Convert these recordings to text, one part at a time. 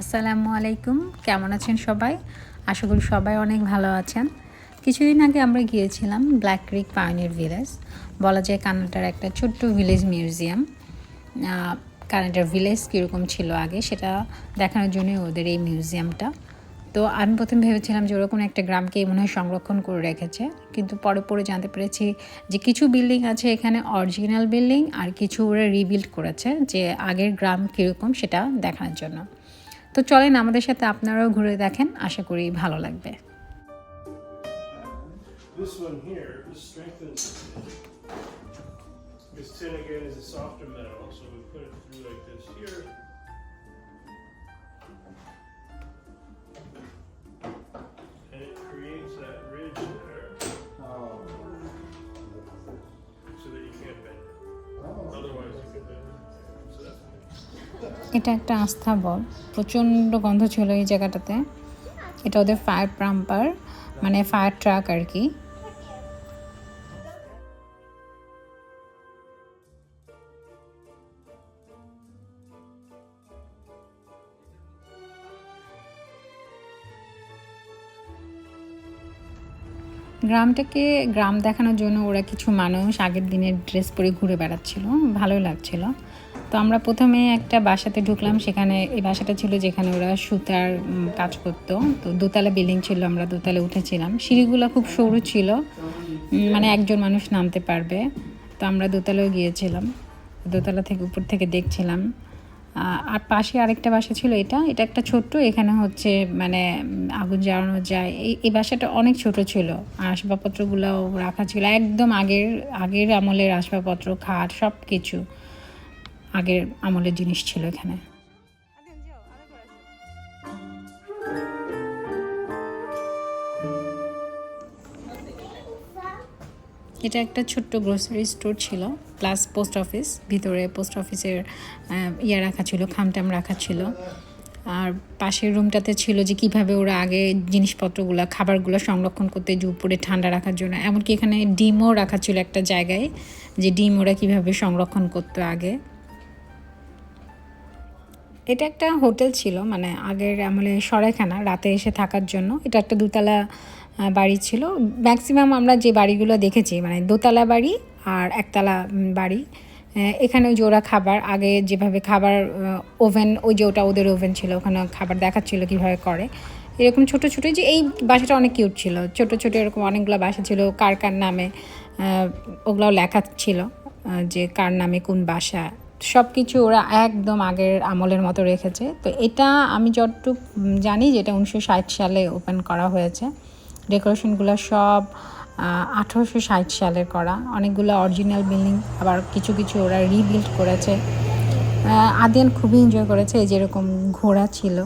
আসসালামু আলাইকুম। কেমন আছেন সবাই? আশা করি সবাই অনেক ভালো আছেন। কিছুদিন আগে আমরা গিয়েছিলাম ব্ল্যাক ক্রিক পায়নিয়ার ভিলেজ বলা যায় কানাডার একটা ছোট্ট ভিলেজ মিউজিয়াম কানাডার ভিলেজ কীরকম ছিল আগে সেটা দেখানোর জন্য ওদের এই মিউজিয়ামটা তো আমি প্রথম ভেবেছিলাম যে ওরকম একটা গ্রামকে মনে হয় সংরক্ষণ করে রেখেছে। কিন্তু পরে পরে জানতে পেরেছি যে কিছু বিল্ডিং আছে এখানে অরিজিনাল বিল্ডিং আর কিছু ওরা রিবিল্ড করেছে যে আগের গ্রাম কীরকম সেটা দেখানোর জন্য। তো চলেন আমাদের সাথে আপনারাও ঘুরে দেখেন আশা করি ভালো লাগবে This one here is strengthened. This tin again is a softer metal, so we put it through like this here. এটা একটা আস্থা বল। প্রচণ্ড গন্ধ ছিল এই জায়গাটাতে। এটা ওদের ফায়ার পাম্পার মানে ফায়ার ট্রাক আর কি। গ্রামটাকে গ্রাম দেখানোর জন্য ওরা কিছু মানুষ আগের দিনের ড্রেস পরে ঘুরে বেড়াচ্ছিল। ভালোই লাগছিল। আমরা প্রথমে একটা বাসাতে ঢুকলাম, সেখানে এই বাসাটা ছিল যেখানে ওরা সুতার কাজ করতো। তো দোতলা বিল্ডিং ছিল, আমরা দোতলা উঠেছিলাম। সিঁড়িগুলো খুব সরু ছিল মানে একজন মানুষ নামতে পারবে। তো আমরা দোতলাও গিয়েছিলাম, দোতলা থেকে উপর থেকে দেখছিলাম। আর পাশে আরেকটা বাসা ছিল এটা। এটা একটা ছোট্ট, এখানে হচ্ছে মানে আগুন জ্বালানো যায়। এই এই বাসাটা অনেক ছোট ছিল। আর আসবাবপত্রগুলো রাখা ছিল, একদম আগের আগের আমলের আসবাবপত্র, খাট সব কিছু আগের আমলের জিনিস ছিল এখানে। এটা একটা ছোট্ট গ্রোসারি স্টোর ছিল প্লাস পোস্ট অফিস ভিতরে পোস্ট অফিসের ইয়ে রাখা ছিল, খামটাম রাখা ছিল। আর পাশের রুমটাতে ছিল যে কীভাবে ওরা আগে জিনিসপত্রগুলো, খাবারগুলো সংরক্ষণ করতে উপরে ঠান্ডা রাখার জন্য। এমনকি এখানে ডিমও রাখা ছিল একটা জায়গায়, যে ডিম ওরা কীভাবে সংরক্ষণ করতো আগে। এটা একটা হোটেল ছিল মানে আগের আমলে সরাইখানা, রাতে এসে থাকার জন্য। এটা একটা দোতলা বাড়ি ছিল। ম্যাক্সিমাম আমরা যে বাড়িগুলো দেখেছি মানে দোতলা বাড়ি আর একতলা বাড়ি এখানে যে ওরা খাবার, আগে যেভাবে খাবার ওভেন, ওই যে ওটা ওদের ওভেন ছিল, ওখানে খাবার দেখাচ্ছিল কীভাবে করে। এরকম ছোট ছোট, যে এই বাসাটা অনেক কিউট ছিল। ছোট ছোট এরকম অনেকগুলো বাসা ছিল, কার কার নামে ওগুলাও লেখা ছিল যে কার নামে কোন বাসা। সব কিছু ওরা একদম আগের আমলের মতো রেখেছে। তো এটা আমি যতটুকু জানি যে এটা উনিশশো ষাট সালে ওপেন করা হয়েছে। ডেকোরেশনগুলো সব আঠারোশো ষাট সালের করা। অনেকগুলো অরিজিনাল বিল্ডিং, আবার কিছু কিছু ওরা রিবিল্ড করেছে। আদিয়ান খুবই এনজয় করেছে, এই যেরকম ঘোড়া ছিল।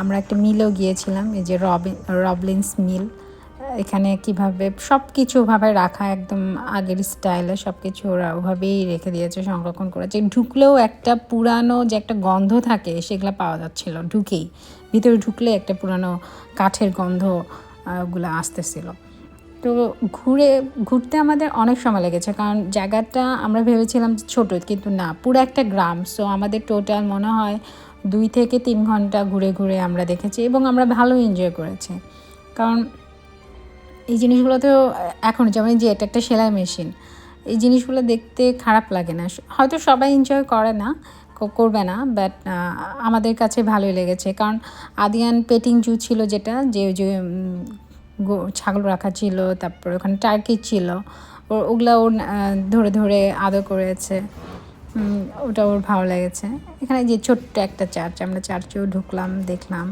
আমরা একটা মিলেও গিয়েছিলাম, এই যে রবিন, রবলিন্স মিল। এখানে কীভাবে সব কিছু ভাবে রাখা একদম আগের স্টাইলে সব কিছু ওরা ওভাবেই রেখে দিয়েছে সংরক্ষণ করেছে। ঢুকলেও একটা পুরানো যে একটা গন্ধ থাকে সেগুলো পাওয়া যাচ্ছিল ঢুকেই। ভিতরে ঢুকলে একটা পুরানো কাঠের গন্ধ আহ, গুলো আসতেছিল। তো ঘুরে ঘুরতে আমাদের অনেক সময় লেগেছে কারণ জায়গাটা আমরা ভেবেছিলাম ছোট কিন্তু না পুরো একটা গ্রাম। সো আমাদের টোটাল মনে হয় দুই থেকে তিন ঘণ্টা ঘুরে ঘুরে আমরা দেখেছি এবং আমরা ভালো এনজয় করেছি। কারণ এই জিনিসগুলো তো এখন যেমন যে এটা একটা সেলাই মেশিন, এই জিনিসগুলো দেখতে খারাপ লাগে না। হয়তো সবাই এনজয় করে না করবে না বাট আমাদের কাছে ভালোই লেগেছে। কারণ আদিয়ান পেটিং জু ছিল যেটা, যে যে ছাগল রাখা ছিল, তারপর ওখানে টার্কি ছিল, ও, ওগুলো ওর ধরে ধরে আদর করেছে। ওটা ওর ভালো লেগেছে। এখানে যে ছোট্ট একটা চার্চ আমরা চার্চেও ঢুকলাম, দেখলাম।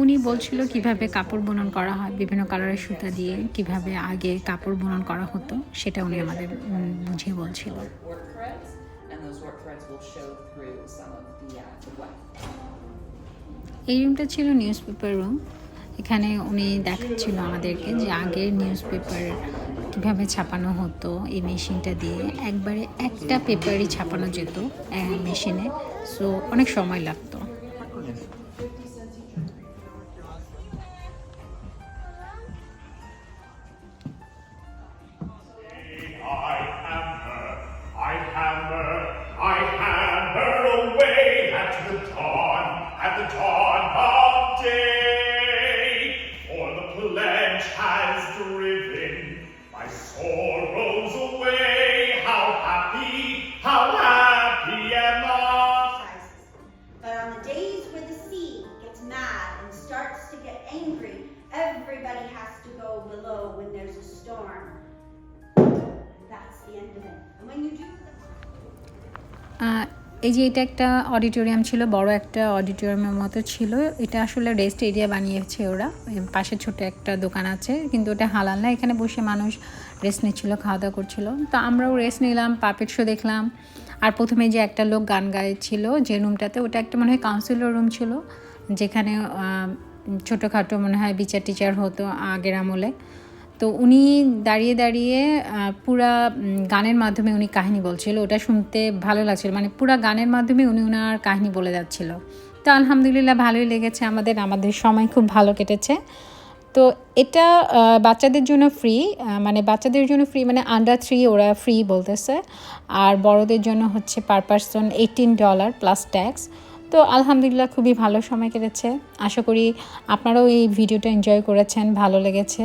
উনি বলছিল কীভাবে কাপড় বুনন করা হয়, বিভিন্ন কালারের সুতা দিয়ে কীভাবে আগে কাপড় বুনন করা হতো, সেটা উনি আমাদের বুঝিয়ে বলছিল. এই রুমটা ছিল নিউজ পেপার রুম। এখানে উনি দেখাচ্ছিল আমাদেরকে যে আগের নিউজ পেপার কীভাবে ছাপানো হতো এই মেশিনটা দিয়ে। একবারে একটা পেপারই ছাপানো যেত মেশিনে। সো অনেক সময় লাগতো। At the dawn of day. For the pledge has driven my sorrows away. How happy, how happy am I? exercises. But on the days where the sea gets mad and starts to get angry, everybody has to go below when there's a storm. That's the end of it. And when you do the আহ, এই যে এটা একটা auditorium ছিল, বড় একটা অডিটোরিয়ামের মতো ছিল। এটা আসলে রেস্ট এরিয়া বানিয়েছে ওরা। পাশে ছোট একটা দোকান আছে, কিন্তু ওটা হালাল না। এখানে বসে মানুষ রেস্ট নিচ্ছিল খাওয়া দাওয়া করছিল। তো আমরাও রেস্ট নিলাম পাপেট শো দেখলাম। আর প্রথমে যে একটা লোক গান গাইছিল যে রুমটাতে, ওটা একটা মনে হয় কাউন্সিলর রুম ছিল, যেখানে ছোটোখাটো মনে হয় বিচার টিচার হতো আগের আমলে। তো উনি দাঁড়িয়ে দাঁড়িয়ে পুরা গানের মাধ্যমে উনি কাহিনী বলছিল, ওটা শুনতে ভালো লাগছিল। মানে পুরা গানের মাধ্যমে উনি ওনার কাহিনী বলে যাচ্ছিল। তো আলহামদুলিল্লাহ ভালোই লেগেছে আমাদের আমাদের সময় খুব ভালো কেটেছে। তো এটা বাচ্চাদের জন্য ফ্রি মানে বাচ্চাদের জন্য ফ্রি মানে আন্ডার থ্রি ওরা ফ্রি বলতেছে। আর বড়দের জন্য হচ্ছে per person eighteen dollar plus tax তো আলহামদুলিল্লাহ খুবই ভালো সময় কেটেছে। আশা করি আপনারাও এই ভিডিওটা এনজয় করেছেন, ভালো লেগেছে।